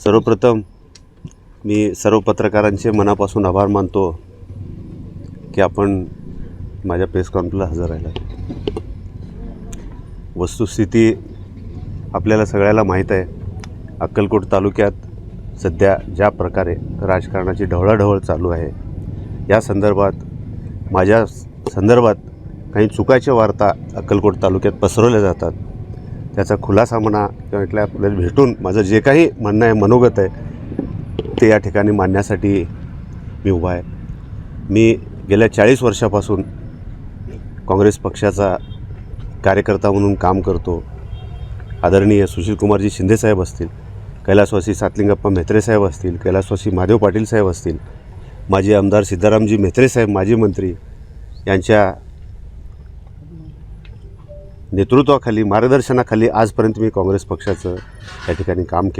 सर्वप्रथम मी सर्व पत्रकारांचे मनापासून आभार मानतो की आपण माझ्या प्रेस कॉन्फरन्सला हजर राहिला वस्तुस्थिती आपल्याला सगळ्याला माहीत आहे. अक्कलकोट तालुक्यात सध्या ज्या प्रकारे राजकारणाची ढवळाढवळ चालू आहे या संदर्भात माझ्या संदर्भात काही चुकाच्या वार्ता अक्कलकोट तालुक्यात पसरवल्या जातात. त्याचा खुलासा म्हणा किंवा इथल्या आपल्याला भेटून माझं जे काही म्हणणं आहे मनोगत आहे ते या ठिकाणी मांडण्यासाठी मी उभा आहे. मी गेल्या चाळीस वर्षापासून काँग्रेस पक्षाचा कार्यकर्ता म्हणून काम करतो. आदरणीय सुशीलकुमारजी शिंदेसाहेब असतील कैलासवासी सातलिंगप्पा म्हेत्रे साहेब असतील कैलासवासी महादेव पाटील साहेब असतील माजी आमदार सिद्धारामजी म्हेत्रे साहेब माजी मंत्री यांच्या नेतृत्वाखाली मार्गदर्शनाखाली आजपर्यंत मी काँग्रेस पक्षाचं या ठिकाणी काम केलं.